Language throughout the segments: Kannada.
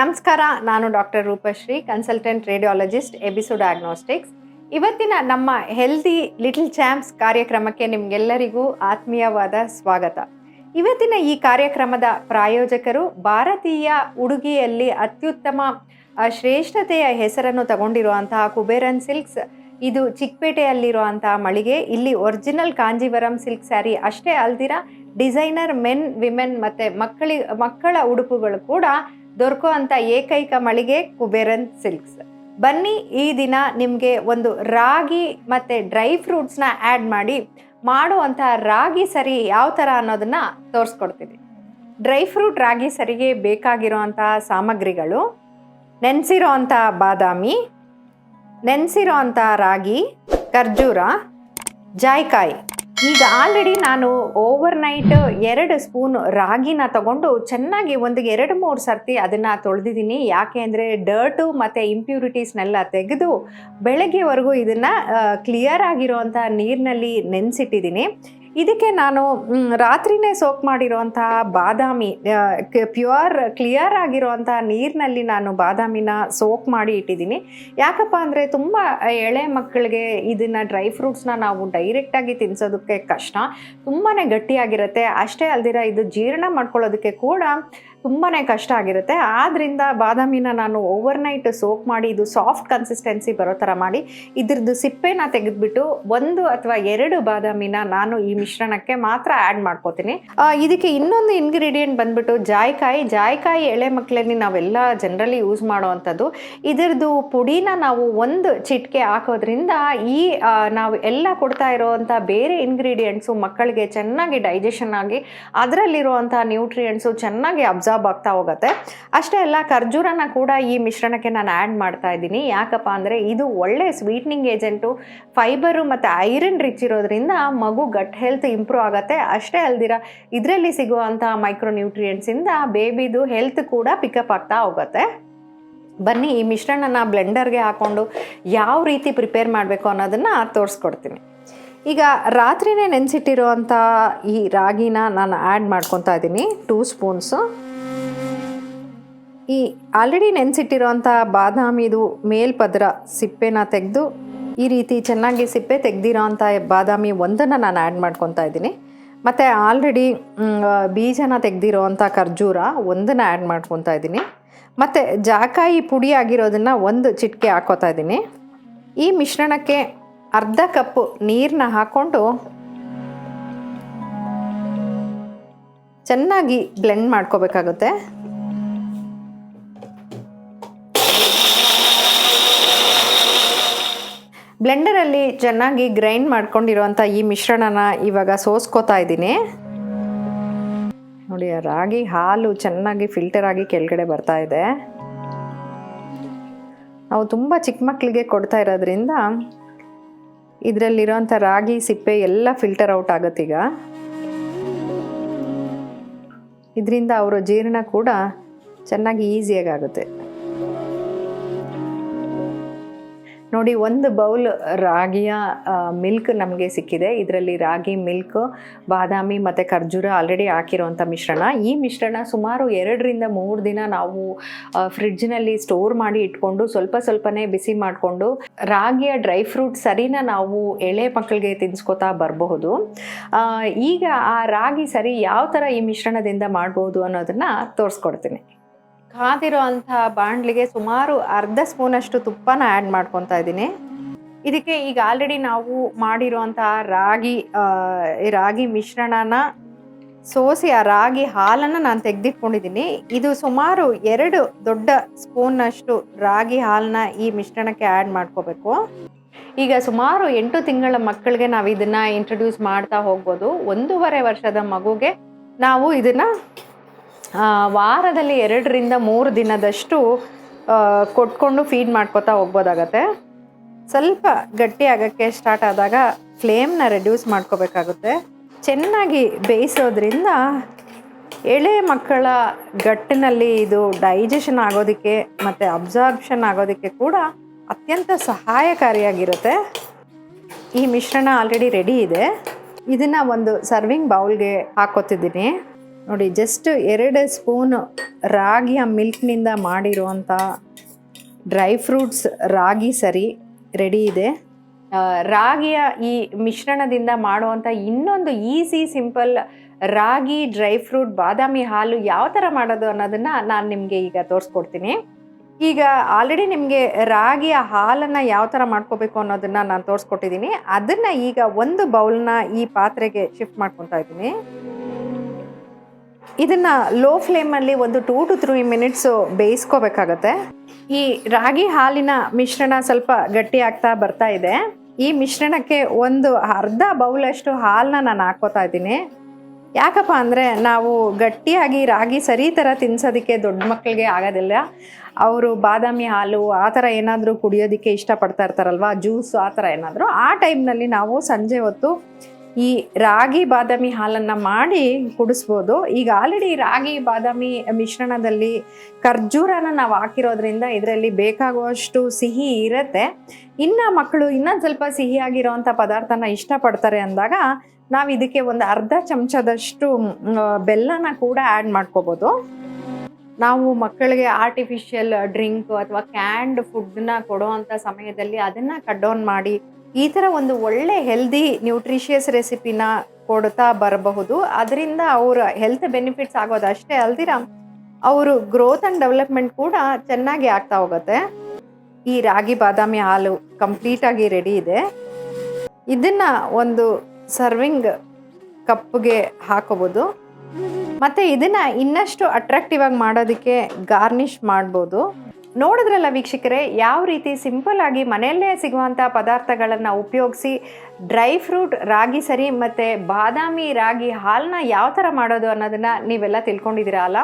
ನಮಸ್ಕಾರ, ನಾನು ಡಾಕ್ಟರ್ ರೂಪಶ್ರೀ ಕನ್ಸಲ್ಟೆಂಟ್ ರೇಡಿಯಾಲಜಿಸ್ಟ್ ಎಬಿಸೋ ಡಯಾಗ್ನೋಸ್ಟಿಕ್ಸ್ ಇವತ್ತಿನ ನಮ್ಮ ಹೆಲ್ದಿ ಲಿಟಲ್ ಚಾಂಪ್ಸ್ ಕಾರ್ಯಕ್ರಮಕ್ಕೆ ನಿಮಗೆಲ್ಲರಿಗೂ ಆತ್ಮೀಯವಾದ ಸ್ವಾಗತ. ಇವತ್ತಿನ ಈ ಕಾರ್ಯಕ್ರಮದ ಪ್ರಾಯೋಜಕರು ಭಾರತೀಯ ಉಡುಗೆಯಲ್ಲಿ ಅತ್ಯುತ್ತಮ ಶ್ರೇಷ್ಠತೆಯ ಹೆಸರನ್ನು ತಗೊಂಡಿರುವಂತಹ ಕುಬೇರನ್ ಸಿಲ್ಕ್ಸ್, ಇದು ಚಿಕ್ಕಪೇಟೆಯಲ್ಲಿರುವಂತಹ ಮಳಿಗೆ. ಇಲ್ಲಿ ಒರಿಜಿನಲ್ ಕಾಂಜೀವರಂ ಸಿಲ್ಕ್ ಸ್ಯಾರಿ ಅಷ್ಟೇ ಅಲ್ದಿರ ಡಿಸೈನರ್ ಮೆನ್ ವಿಮೆನ್ ಮತ್ತು ಮಕ್ಕಳಿ, ಮಕ್ಕಳ ಉಡುಪುಗಳು ಕೂಡ ದೊರಕುವಂಥ ಏಕೈಕ ಮಳಿಗೆ ಕುಬೇರನ್ ಸಿಲ್ಕ್ಸ್. ಬನ್ನಿ ಈ ದಿನ ನಿಮಗೆ ಒಂದು ರಾಗಿ ಮತ್ತು ಡ್ರೈ ಫ್ರೂಟ್ಸ್ನ ಆ್ಯಡ್ ಮಾಡಿ ಮಾಡುವಂಥ ರಾಗಿ ಸರಿ ಯಾವ ಥರ ಅನ್ನೋದನ್ನ ತೋರಿಸ್ಕೊಡ್ತೀನಿ. ಡ್ರೈ ಫ್ರೂಟ್ ರಾಗಿ ಸರಿಗೆ ಬೇಕಾಗಿರುವಂಥ ಸಾಮಗ್ರಿಗಳು ನೆನೆಸಿರೋ ಅಂಥ ಬಾದಾಮಿ ನೆನೆಸಿರೋ ಅಂಥ ರಾಗಿ, ಖರ್ಜೂರ, ಜಾಯ್ಕಾಯಿ. ಈಗ ಆಲ್ರೆಡಿ ನಾನು ಓವರ್ ನೈಟ್ ಎರಡು ಸ್ಪೂನ್ ರಾಗಿನ ತಗೊಂಡು ಚೆನ್ನಾಗಿ ಒಂದು ಎರಡು ಮೂರು ಸರ್ತಿ ಅದನ್ನು ತೊಳೆದಿದ್ದೀನಿ. ಯಾಕೆ ಅಂದರೆ ಡರ್ಟು ಮತ್ತು ಇಂಪ್ಯೂರಿಟೀಸ್ನೆಲ್ಲ ತೆಗೆದು ಬೆಳಗ್ಗೆವರೆಗೂ ಇದನ್ನು ಕ್ಲಿಯರ್ ಆಗಿರುವಂಥ ನೀರಿನಲ್ಲಿ ನೆನೆಸಿಟ್ಟಿದ್ದೀನಿ. ಇದಕ್ಕೆ ನಾನು ರಾತ್ರಿನೇ ಸೋಕ್ ಮಾಡಿರುವಂತಹ ಬಾದಾಮಿ ಪ್ಯೂರ್, ಕ್ಲಿಯರ್ ಆಗಿರುವಂತಹ ನೀರಿನಲ್ಲಿ ನಾನು ಬಾದಾಮಿನ ಸೋಕ್ ಮಾಡಿ ಇಟ್ಟಿದ್ದೀನಿ. ಯಾಕಪ್ಪ ಅಂದರೆ ತುಂಬ ಎಳೆ ಮಕ್ಕಳಿಗೆ ಇದನ್ನು ಡ್ರೈ ಫ್ರೂಟ್ಸ್ನ ನಾವು ಡೈರೆಕ್ಟಾಗಿ ತಿನ್ಸೋದಕ್ಕೆ ಕಷ್ಟ. ತುಂಬಾ ಗಟ್ಟಿಯಾಗಿರುತ್ತೆ. ಅಷ್ಟೇ ಅಲ್ದಿರ ಇದು ಜೀರ್ಣ ಮಾಡ್ಕೊಳ್ಳೋದಕ್ಕೆ ಕೂಡ ತುಂಬಾ ಕಷ್ಟ ಆಗಿರುತ್ತೆ. ಆದ್ದರಿಂದ ಬಾದಾಮಿನ ನಾನು ಓವರ್ ನೈಟ್ ಸೋಕ್ ಮಾಡಿ, ಇದು ಸಾಫ್ಟ್ ಕನ್ಸಿಸ್ಟೆನ್ಸಿ ಬರೋ ಥರ ಮಾಡಿ, ಇದ್ರದ್ದು ಸಿಪ್ಪೆನ ತೆಗೆದ್ಬಿಟ್ಟು ಒಂದು ಅಥವಾ ಎರಡು ಬಾದಾಮಿನ ನಾನು ಈ ಮಿಶ್ರಣಕ್ಕೆ ಮಾತ್ರ ಆ್ಯಡ್ ಮಾಡ್ಕೋತೀನಿ. ಇದಕ್ಕೆ ಇನ್ನೊಂದು ಇಂಗ್ರೀಡಿಯೆಂಟ್ ಬಂದ್ಬಿಟ್ಟು ಜಾಯ್ಕಾಯಿ. ಜಾಯ್ಕಾಯಿ ಎಳೆ ಮಕ್ಕಳಲ್ಲಿ ನಾವೆಲ್ಲ ಜನರಲಿ ಯೂಸ್ ಮಾಡುವಂಥದ್ದು. ಇದರದ್ದು ಪುಡಿನ ನಾವು ಒಂದು ಚಿಟಿಕೆ ಹಾಕೋದ್ರಿಂದ ಈ ನಾವು ಎಲ್ಲ ಕೊಡ್ತಾ ಇರೋವಂಥ ಬೇರೆ ಇಂಗ್ರೀಡಿಯೆಂಟ್ಸು ಮಕ್ಕಳಿಗೆ ಚೆನ್ನಾಗಿ ಡೈಜೆಷನ್ ಆಗಿ, ಅದರಲ್ಲಿರುವಂಥ ನ್ಯೂಟ್ರಿಯೆಂಟ್ಸು ಚೆನ್ನಾಗಿ ಅಬ್ಸಾರ್ಬ್ ಆಗ್ತಾ ಹೋಗುತ್ತೆ. ಅಷ್ಟೇ ಅಲ್ಲ, ಖರ್ಜೂರನ ಕೂಡ ಈ ಮಿಶ್ರಣಕ್ಕೆ ನಾನು ಆ್ಯಡ್ ಮಾಡ್ತಾ ಇದ್ದೀನಿ. ಯಾಕಪ್ಪ ಅಂದರೆ ಇದು ಒಳ್ಳೆ ಸ್ವೀಟ್ನಿಂಗ್ ಏಜೆಂಟು ಫೈಬರು ಮತ್ತು ಐರನ್ ರಿಚ್ ಇರೋದ್ರಿಂದ ಮಗು ಗಟ್ ಹೆಲ್ತ್ ಇಂಪ್ರೂವ್ ಆಗುತ್ತೆ. ಅಷ್ಟೇ ಅಲ್ದಿರ, ಇದರಲ್ಲಿ ಸಿಗುವಂಥ ಮೈಕ್ರೋನ್ಯೂಟ್ರಿಯೆಂಟ್ಸಿಂದ ಬೇಬಿದು ಹೆಲ್ತ್ ಕೂಡ ಪಿಕಪ್ ಆಗ್ತಾ ಹೋಗುತ್ತೆ. ಬನ್ನಿ, ಈ ಮಿಶ್ರಣನ ಬ್ಲೆಂಡರ್ಗೆ ಹಾಕ್ಕೊಂಡು ಯಾವ ರೀತಿ ಪ್ರಿಪೇರ್ ಮಾಡಬೇಕು ಅನ್ನೋದನ್ನು ತೋರಿಸ್ಕೊಡ್ತೀನಿ. ಈಗ ರಾತ್ರಿನೇ ನೆನೆಸಿಟ್ಟಿರುವಂಥ ಈ ರಾಗಿನ ನಾನು ಆ್ಯಡ್ ಮಾಡ್ಕೊತಾ ಇದ್ದೀನಿ ಟೂ ಸ್ಪೂನ್ಸು ಈ ಆಲ್ರೆಡಿ ನೆನೆಸಿಟ್ಟಿರೋಂಥ ಬಾದಾಮಿದು ಮೇಲ್ಪದರ ಸಿಪ್ಪೆನ ತೆಗೆದು ಈ ರೀತಿ ಚೆನ್ನಾಗಿ ಸಿಪ್ಪೆ ತೆಗೆದಿರೋ ಅಂಥ ಬಾದಾಮಿ ಒಂದನ್ನು ನಾನು ಆ್ಯಡ್ ಮಾಡ್ಕೊತಾ ಇದ್ದೀನಿ. ಮತ್ತು ಆಲ್ರೆಡಿ ಬೀಜನ ತೆಗೆದಿರೋ ಅಂಥ ಖರ್ಜೂರ ಒಂದನ್ನು ಆ್ಯಡ್ ಮಾಡ್ಕೊತಾ ಇದ್ದೀನಿ. ಮತ್ತು ಜಾಕಾಯಿ ಪುಡಿ ಆಗಿರೋದನ್ನು ಒಂದು ಚಿಟಿಕೆ ಹಾಕೋತಾ ಇದ್ದೀನಿ. ಈ ಮಿಶ್ರಣಕ್ಕೆ ಅರ್ಧ ಕಪ್ಪು ನೀರನ್ನ ಹಾಕ್ಕೊಂಡು ಚೆನ್ನಾಗಿ ಬ್ಲೆಂಡ್ ಮಾಡ್ಕೋಬೇಕಾಗುತ್ತೆ. ಬ್ಲೆಂಡರಲ್ಲಿ ಚೆನ್ನಾಗಿ ಗ್ರೈಂಡ್ ಮಾಡ್ಕೊಂಡಿರುವಂಥ ಈ ಮಿಶ್ರಣನ ಇವಾಗ ಸೋಸ್ಕೋತಾ ಇದ್ದೀನಿ. ನೋಡಿ ರಾಗಿ ಹಾಲು ಚೆನ್ನಾಗಿ ಫಿಲ್ಟರ್ ಆಗಿ ಕೆಳಗಡೆ ಬರ್ತಾ ಇದೆ. ನಾವು ತುಂಬ ಚಿಕ್ಕ ಮಕ್ಕಳಿಗೆ ಕೊಡ್ತಾ ಇರೋದ್ರಿಂದ ಇದರಲ್ಲಿರೋಂಥ ರಾಗಿ ಸಿಪ್ಪೆ ಎಲ್ಲ ಫಿಲ್ಟರ್ ಔಟ್ ಆಗುತ್ತೀಗ ಇದರಿಂದ ಅವರ ಜೀರ್ಣ ಕೂಡ ಚೆನ್ನಾಗಿ ಈಸಿಯಾಗಿ ಆಗುತ್ತೆ. ನೋಡಿ, ಒಂದು ಬೌಲ್ ರಾಗಿಯ ಮಿಲ್ಕ್ ನಮಗೆ ಸಿಕ್ಕಿದೆ. ಇದರಲ್ಲಿ ರಾಗಿ, ಮಿಲ್ಕ್, ಬಾದಾಮಿ ಮತ್ತು ಖರ್ಜೂರ ಆಲ್ರೆಡಿ ಹಾಕಿರುವಂಥ ಮಿಶ್ರಣ. ಈ ಮಿಶ್ರಣ ಸುಮಾರು ಎರಡರಿಂದ ಮೂರು ದಿನ ನಾವು ಫ್ರಿಡ್ಜ್ನಲ್ಲಿ ಸ್ಟೋರ್ ಮಾಡಿ ಇಟ್ಕೊಂಡು ಸ್ವಲ್ಪ ಸ್ವಲ್ಪನೇ ಬಿಸಿ ಮಾಡಿಕೊಂಡು ರಾಗಿಯ ಡ್ರೈ ಫ್ರೂಟ್ ಸರಿನ ನಾವು ಎಳೆ ಮಕ್ಕಳಿಗೆ ತಿನ್ಸ್ಕೊತಾ ಬರಬಹುದು. ಈಗ ಆ ರಾಗಿ ಸರಿ ಯಾವ ಥರ ಈ ಮಿಶ್ರಣದಿಂದ ಮಾಡ್ಬೋದು ಅನ್ನೋದನ್ನು ತೋರಿಸ್ಕೊಡ್ತೀನಿ. ಕಾದಿರೋ ಅಂಥ ಬಾಣಲಿಗೆ ಸುಮಾರು ಅರ್ಧ ಸ್ಪೂನಷ್ಟು ತುಪ್ಪನ ಆ್ಯಡ್ ಮಾಡ್ಕೊತಾ ಇದ್ದೀನಿ. ಇದಕ್ಕೆ ಈಗ ಆಲ್ರೆಡಿ ನಾವು ಮಾಡಿರುವಂಥ ರಾಗಿ ರಾಗಿ ಮಿಶ್ರಣನ ಸೋಸಿ ಆ ರಾಗಿ ಹಾಲನ್ನು ನಾನು ತೆಗೆದಿಟ್ಕೊಂಡಿದ್ದೀನಿ. ಇದು ಸುಮಾರು ಎರಡು ದೊಡ್ಡ ಸ್ಪೂನ್ನಷ್ಟು ರಾಗಿ ಹಾಲನ್ನ ಈ ಮಿಶ್ರಣಕ್ಕೆ ಆ್ಯಡ್ ಮಾಡ್ಕೋಬೇಕು. ಈಗ ಸುಮಾರು ಎಂಟು ತಿಂಗಳ ಮಕ್ಕಳಿಗೆ ನಾವು ಇದನ್ನು ಇಂಟ್ರೊಡ್ಯೂಸ್ ಮಾಡ್ತಾ ಹೋಗ್ಬೋದು. ಒಂದೂವರೆ ವರ್ಷದ ಮಗುಗೆ ನಾವು ಇದನ್ನ ವಾರದಲ್ಲಿ ಎರಡರಿಂದ ಮೂರು ದಿನದಷ್ಟು ಕೊಟ್ಕೊಂಡು ಫೀಡ್ ಮಾಡ್ಕೋತಾ ಹೋಗ್ಬೋದಾಗತ್ತೆ. ಸ್ವಲ್ಪ ಗಟ್ಟಿ ಆಗೋಕ್ಕೆ ಸ್ಟಾರ್ಟ್ ಆದಾಗ ಫ್ಲೇಮ್ನ ರೆಡ್ಯೂಸ್ ಮಾಡ್ಕೋಬೇಕಾಗುತ್ತೆ. ಚೆನ್ನಾಗಿ ಬೇಯಿಸೋದ್ರಿಂದ ಎಳೆ ಮಕ್ಕಳ ಗಟ್ಟಿನಲ್ಲಿ ಇದು ಡೈಜೆಷನ್ ಆಗೋದಕ್ಕೆ ಮತ್ತು ಅಬ್ಸಾರ್ಬ್ಷನ್ ಆಗೋದಕ್ಕೆ ಕೂಡ ಅತ್ಯಂತ ಸಹಾಯಕಾರಿಯಾಗಿರುತ್ತೆ. ಈ ಮಿಶ್ರಣ ಆಲ್ರೆಡಿ ರೆಡಿ ಇದೆ. ಇದನ್ನು ಒಂದು ಸರ್ವಿಂಗ್ ಬೌಲ್ಗೆ ಹಾಕೋತಿದ್ದೀನಿ. ನೋಡಿ ಜಸ್ಟ್ ಎರಡು ಸ್ಪೂನ್ ರಾಗಿಯ ಮಿಲ್ಕ್ನಿಂದ ಮಾಡಿರುವಂಥ ಡ್ರೈ ಫ್ರೂಟ್ಸ್ ರಾಗಿ ಸರಿ ರೆಡಿ ಇದೆ. ರಾಗಿಯ ಈ ಮಿಶ್ರಣದಿಂದ ಮಾಡುವಂಥ ಇನ್ನೊಂದು easy, simple ragi dry fruit ಬಾದಾಮಿ ಹಾಲು ಯಾವ ಥರ ಮಾಡೋದು ಅನ್ನೋದನ್ನು ನಾನು ನಿಮಗೆ ಈಗ ತೋರಿಸ್ಕೊಡ್ತೀನಿ. ಈಗ ಆಲ್ರೆಡಿ ನಿಮಗೆ ರಾಗಿಯ ಹಾಲನ್ನು ಯಾವ ಥರ ಮಾಡ್ಕೋಬೇಕು ಅನ್ನೋದನ್ನು ನಾನು ತೋರಿಸ್ಕೊಟ್ಟಿದ್ದೀನಿ. ಅದನ್ನು ಈಗ ಒಂದು ಬೌಲ್ನ ಈ ಪಾತ್ರೆಗೆ ಶಿಫ್ಟ್ ಮಾಡ್ಕೊತಾ ಇದ್ದೀನಿ. ಇದನ್ನ ಲೋ ಫ್ಲೇಮಲ್ಲಿ ಒಂದು ಟೂ ಟು ತ್ರೀ ಮಿನಿಟ್ಸು ಬೇಯಿಸ್ಕೋಬೇಕಾಗತ್ತೆ. ಈ ರಾಗಿ ಹಾಲಿನ ಮಿಶ್ರಣ ಸ್ವಲ್ಪ ಗಟ್ಟಿ ಆಗ್ತಾ ಬರ್ತಾ ಇದೆ. ಈ ಮಿಶ್ರಣಕ್ಕೆ ಒಂದು ಅರ್ಧ ಬೌಲಷ್ಟು ಹಾಲನ್ನ ನಾನು ಹಾಕೋತಾ ಇದ್ದೀನಿ. ಯಾಕಪ್ಪ ಅಂದರೆ ನಾವು ಗಟ್ಟಿಯಾಗಿ ರಾಗಿ ಸರಿ ಥರ ತಿನ್ಸೋದಕ್ಕೆ ದೊಡ್ಡ ಮಕ್ಕಳಿಗೆ ಆಗೋದಿಲ್ಲ. ಅವರು ಬಾದಾಮಿ ಹಾಲು ಆ ಥರ ಏನಾದರೂ ಕುಡಿಯೋದಕ್ಕೆ ಇಷ್ಟಪಡ್ತಾ ಇರ್ತಾರಲ್ವ ಜ್ಯೂಸು ಆ ಥರ ಏನಾದರೂ ಆ ಟೈಮ್ನಲ್ಲಿ ನಾವು ಸಂಜೆ ಹೊತ್ತು ಈ ರಾಗಿ ಬಾದಾಮಿ ಹಾಲನ್ನು ಮಾಡಿ ಕುಡಿಸ್ಬೋದು. ಈಗ ಆಲ್ರೆಡಿ ರಾಗಿ ಬಾದಾಮಿ ಮಿಶ್ರಣದಲ್ಲಿ ಖರ್ಜೂರನ ನಾವು ಹಾಕಿರೋದ್ರಿಂದ ಇದರಲ್ಲಿ ಬೇಕಾಗುವಷ್ಟು ಸಿಹಿ ಇರುತ್ತೆ. ಇನ್ನು ಮಕ್ಕಳು ಇನ್ನೊಂದು ಸ್ವಲ್ಪ ಸಿಹಿಯಾಗಿರೋವಂಥ ಪದಾರ್ಥನ ಇಷ್ಟಪಡ್ತಾರೆ ಅಂದಾಗ ನಾವು ಇದಕ್ಕೆ ಒಂದು ಅರ್ಧ ಚಮಚದಷ್ಟು ಬೆಲ್ಲನ ಕೂಡ ಆ್ಯಡ್ ಮಾಡ್ಕೋಬೋದು. ನಾವು ಮಕ್ಕಳಿಗೆ ಆರ್ಟಿಫಿಷಿಯಲ್ ಡ್ರಿಂಕ್ ಅಥವಾ ಕ್ಯಾಂಡ್ ಫುಡ್ನ ಕೊಡುವಂಥ ಸಮಯದಲ್ಲಿ ಅದನ್ನು ಡೌನ್ ಮಾಡಿ ಈ ಥರ ಒಂದು ಒಳ್ಳೆ ಹೆಲ್ದಿ ನ್ಯೂಟ್ರಿಷಿಯಸ್ ರೆಸಿಪಿನ ಕೊಡ್ತಾ ಬರಬಹುದು. ಅದರಿಂದ ಅವರ ಹೆಲ್ತ್ ಬೆನಿಫಿಟ್ಸ್ ಆಗೋದು ಅಷ್ಟೇ ಅಲ್ದಿರ, ಅವರು ಗ್ರೋತ್ ಆ್ಯಂಡ್ ಡೆವಲಪ್ಮೆಂಟ್ ಕೂಡ ಚೆನ್ನಾಗಿ ಆಗ್ತಾ ಹೋಗುತ್ತೆ. ಈ ರಾಗಿ, ಬಾದಾಮಿ ಹಾಲು ಕಂಪ್ಲೀಟಾಗಿ ರೆಡಿ ಇದೆ. ಇದನ್ನು ಒಂದು ಸರ್ವಿಂಗ್ ಕಪ್ಗೆ ಹಾಕೋಬೋದು. ಮತ್ತು ಇದನ್ನು ಇನ್ನಷ್ಟು ಅಟ್ರಾಕ್ಟಿವ್ ಆಗಿ ಮಾಡೋದಕ್ಕೆ ಗಾರ್ನಿಷ್ ಮಾಡ್ಬೋದು. ನೋಡಿದ್ರಲ್ಲ ವೀಕ್ಷಕರೇ ಯಾವ ರೀತಿ ಸಿಂಪಲ್ ಆಗಿ ಮನೆಯಲ್ಲೇ ಸಿಗುವಂಥ ಪದಾರ್ಥಗಳನ್ನು ಉಪಯೋಗಿಸಿ ಡ್ರೈ ಫ್ರೂಟ್, ರಾಗಿ ಸರಿ ಮತ್ತು ಬಾದಾಮಿ ರಾಗಿ ಹಾಲನ್ನ ಯಾವ ಥರ ಮಾಡೋದು ಅನ್ನೋದನ್ನು ನೀವೆಲ್ಲ ತಿಳ್ಕೊಂಡಿದ್ದೀರಾ ಅಲ್ಲ?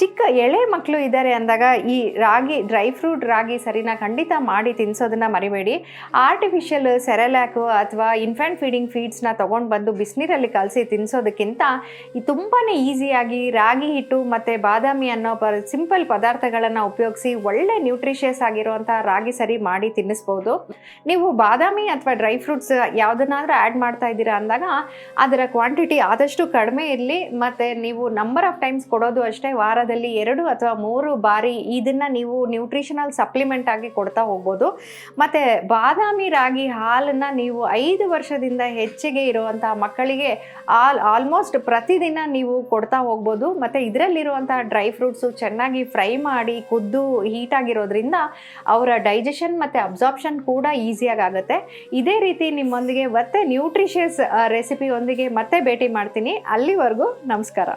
ಚಿಕ್ಕ ಎಳೆ ಮಕ್ಕಳು ಇದ್ದಾರೆ ಅಂದಾಗ ಈ ರಾಗಿ, ಡ್ರೈ ಫ್ರೂಟ್, ರಾಗಿ ಸರಿನ ಖಂಡಿತ ಮಾಡಿ ತಿನ್ಸೋದನ್ನ ಮರಿಬೇಡಿ. ಆರ್ಟಿಫಿಷಿಯಲ್ ಸೆರೆಲ್ಯಾಕು ಅಥವಾ ಇನ್ಫ್ಯಾಂಟ್ ಫೀಡಿಂಗ್ ಫೀಡ್ಸ್ನ ತೊಗೊಂಡು ಬಂದು ಬಿಸಿನೀರಲ್ಲಿ ಕಲಸಿ ತಿನ್ನಿಸೋದಕ್ಕಿಂತ ತುಂಬಾ ಈಸಿಯಾಗಿ ರಾಗಿ ಹಿಟ್ಟು ಮತ್ತು ಬಾದಾಮಿ ಅನ್ನೋ ಪ ಸಿಂಪಲ್ ಪದಾರ್ಥಗಳನ್ನು ಉಪಯೋಗಿಸಿ ಒಳ್ಳೆ ನ್ಯೂಟ್ರಿಷಿಯಸ್ ಆಗಿರುವಂಥ ರಾಗಿ ಸರಿ ಮಾಡಿ ತಿನ್ನಿಸ್ಬೋದು. ನೀವು ಬಾದಾಮಿ ಅಥವಾ ಡ್ರೈ ಫ್ರೂಟ್ಸ್ ಯಾವುದನ್ನಾದ್ರೂ ಆ್ಯಡ್ ಮಾಡ್ತಾ ಇದ್ದೀರಾ ಅಂದಾಗ, ಅದರ ಕ್ವಾಂಟಿಟಿ ಆದಷ್ಟು ಕಡಿಮೆ ಇರಲಿ, ಮತ್ತು ನೀವು ನಂಬರ್ ಆಫ್ ಟೈಮ್ಸ್ ಕೊಡೋದು ಅಷ್ಟೇ, ವಾರದಲ್ಲಿ ಎರಡು ಅಥವಾ ಮೂರು ಬಾರಿ ಇದನ್ನು ನೀವು ನ್ಯೂಟ್ರಿಷನಲ್ ಸಪ್ಲಿಮೆಂಟ್ ಆಗಿ ಕೊಡ್ತಾ ಹೋಗ್ಬೋದು. ಮತ್ತು ಬಾದಾಮಿ ರಾಗಿ ಹಾಲನ್ನು ನೀವು ಐದು ವರ್ಷದಿಂದ ಹೆಚ್ಚಿಗೆ ಇರುವಂಥ ಮಕ್ಕಳಿಗೆ ಆಲ್ ಆಲ್ಮೋಸ್ಟ್ ಪ್ರತಿದಿನ ನೀವು ಕೊಡ್ತಾ ಹೋಗ್ಬೋದು. ಮತ್ತು ಇದರಲ್ಲಿರುವಂಥ ಡ್ರೈ ಫ್ರೂಟ್ಸು ಚೆನ್ನಾಗಿ ಫ್ರೈ ಮಾಡಿ, ಕುದ್ದು ಹೀಟ್ ಆಗಿರೋದ್ರಿಂದ ಅವರ ಡೈಜೆಷನ್ ಮತ್ತು ಅಬ್ಸಾರ್ಪ್ಷನ್ ಕೂಡ ಈಸಿಯಾಗಿ ಆಗುತ್ತೆ. ಇದೇ ರೀತಿ ನಿಮ್ಮೊಂದಿಗೆ ಮತ್ತೆ ನ್ಯೂಟ್ರಿಷಿಯಸ್ ರೆಸಿಪಿಯೊಂದಿಗೆ ಮತ್ತೆ ಭೇಟಿ ಮಾಡ್ತೀನಿ. ಅಲ್ಲಿವರೆಗೂ ನಮಸ್ಕಾರ.